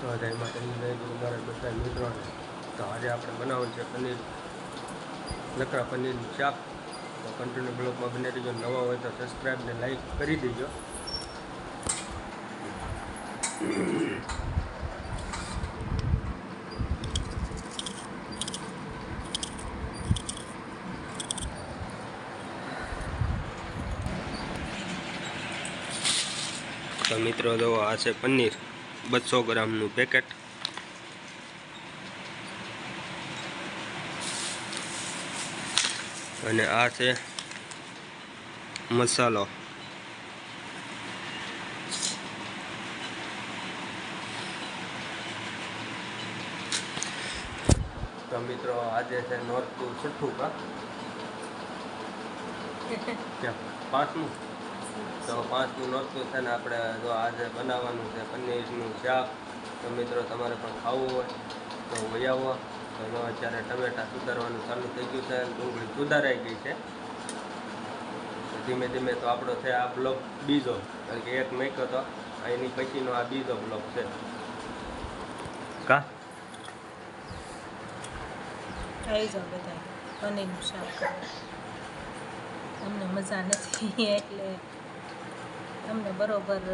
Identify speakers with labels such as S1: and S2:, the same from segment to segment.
S1: તો જય માતાજી જય ગુરુ મહારાજ બધા મિત્રોને તો આજે આપણે બનાવવાનું છે પનીર. લકડા પનીરનું શાક. તો કન્ટિન્યુ બ્લોગમાં બને રહીજો. નવા હોય તો સબસ્ક્રાઈબ ને લાઈક કરી દેજો. તો મિત્રો જો આ છે પનીર. બસો ગ્રામનું પેકેટ અને આ છે મસાલો. તો મિત્રો આજે છે નોરતું છઠ્ઠું કા? પાંચમું? તો પાંચમું નોરતું છે ને આપણે જો આજે બનાવવાનું છે પનીરનું શાક. તો મિત્રો તમારે પણ ખાવું હોય તો વયાવો તો જો અત્યારે ટમેટા સુધારવાનું ચાલુ થઈ ગયું છે ડુંગળી સુધારાઈ ગઈ છે. ધીમે ધીમે તો આપણો છે આ બ્લોક બીજો. કારણ કે એક મેક્યો તો એની પછીનો આ બીજો બ્લોક છે. કા?
S2: આવી જાઓ બધા પનીરનું શાક. અમને મજા નથી એટલે અમને બરોબર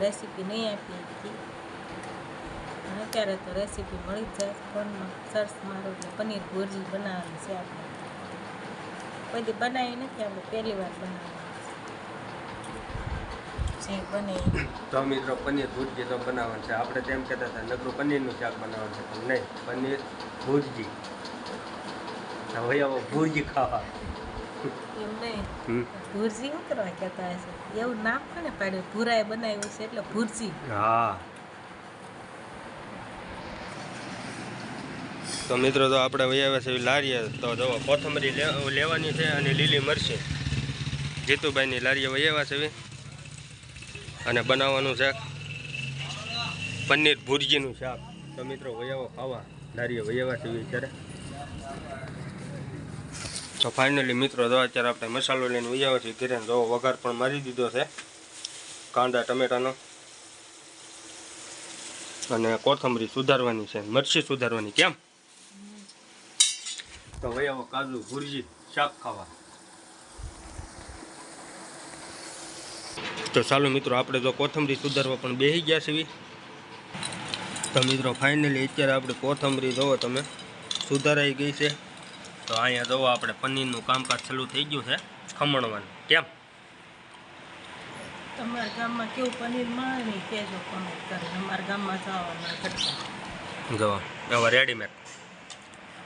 S2: રેસીપી નહીં આપી હતી. અત્યારે તો રેસીપી મળી જ જાય ફોનમાં સર્ચ મારો એટલે પનીર ભુરજી બનાવવાની છે આપણે. કોઈ બનાવી નથી, આપણે પહેલી વાર બનાવવાની છે.
S1: તો મિત્રો, પનીર ભુરજી તો બનાવવાનું છે. આપણે તેમ કહેતા હતા, નકરું પનીરનું શાક બનાવવાનું છે. પણ નહીં, પનીર ભુરજી. હવે આવો ભુરજી ખાવા.
S2: એમ નહીં ભુરજી શું કરવા કહેતા હશે? એવું નામ કોને પાડ્યું ભૂરાએ બનાવ્યું છે એટલે ભુરજી.
S1: હા. તો મિત્રો તો આપણે વૈયા છે લારીએ તો જો કોથમરી લેવાની છે અને લીલી મરચી. જીતુભાઈની લારીએ વૈયા છે અને બનાવવાનું છે પનીર ભુરજીનું શાક. તો મિત્રો વયાવો ખાવા. લારીએ વૈયા છે અત્યારે. તો ફાઇનલી મિત્રો, જો અત્યારે આપણે મસાલો લઈને ઉજાવે છે ઘરે જો વઘાર પણ મારી દીધો છે. કાંદા, ટમેટાનો. અને કોથમરી સુધારવાની છે, મરચી સુધારવાની, કેમ? તો ભાઈ આવો કાજુ, ભુરજી, શાક ખાવા. તો ચાલો મિત્રો, આપણે જો કોથમરી સુધારવા પણ બેસી ગયા છીએ. તો મિત્રો ફાઇનલી અત્યારે આપણે કોથમરી જોવો, તમે. સુધારાઈ ગઈ છે. તો અહીંયા જવો આપણે પનીરનું કામકાજ ચાલુ થઈ ગયું છે ખમણવાનું. કેમ?
S2: તમારા ગામમાં કેવું પનીર મળે કહેજો કોમેન્ટ કરીને. અમારા ગામમાં જવાના ઘટના
S1: જો રેડીમેડ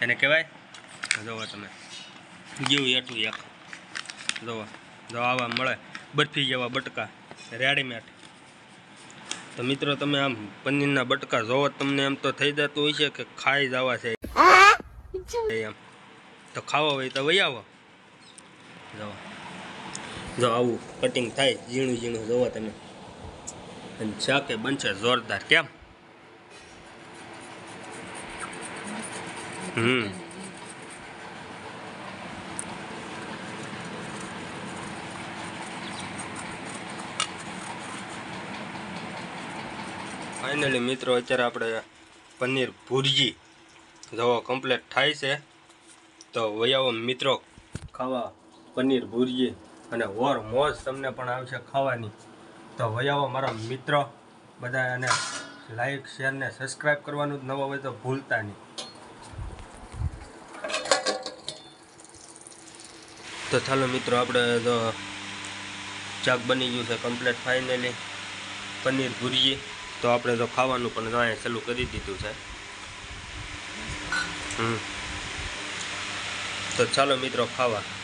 S1: એને કહેવાય? જોવો તમે જેવું એઠું એક. જવા જો આવા મળે. બરફી જેવા બટકા. રેડીમેડ તો મિત્રો તમે આમ પનીરના બટકા જોવો તમને એમ તો થઈ જતું હોય છે કે ખાઈ જવા છે. એમ. તો ખાવા હોય તો વહી આવો. જો આવું કટિંગ થાય, ઝીણું ઝીણું જોવો તમે. અને શાકે બનશે જોરદાર, કેમ? હમ. ફાઇનલી મિત્રો, અત્યારે આપણે પનીર ભુરજી. જવો કમ્પ્લીટ થાય છે. તો વયાવો મિત્રો, ખાવા પનીર ભૂરીએ અને ઓર મોજ તમને પણ આવશે ખાવાની. તો વયાવો મારા મિત્રો બધા એને લાઈક શેર ને સબસ્ક્રાઈબ કરવાનું જ નવા હોય તો ભૂલતા નહીં. તો ચાલો મિત્રો, આપણે તો ચાક બની ગયું છે કમ્પ્લીટ ફાઇનલી પનીર ભૂરીએ તો આપણે તો ખાવાનું પણ અહીંયા ચાલુ કરી દીધું છે. હમ. તો ચાલો મિત્રો ખાવા.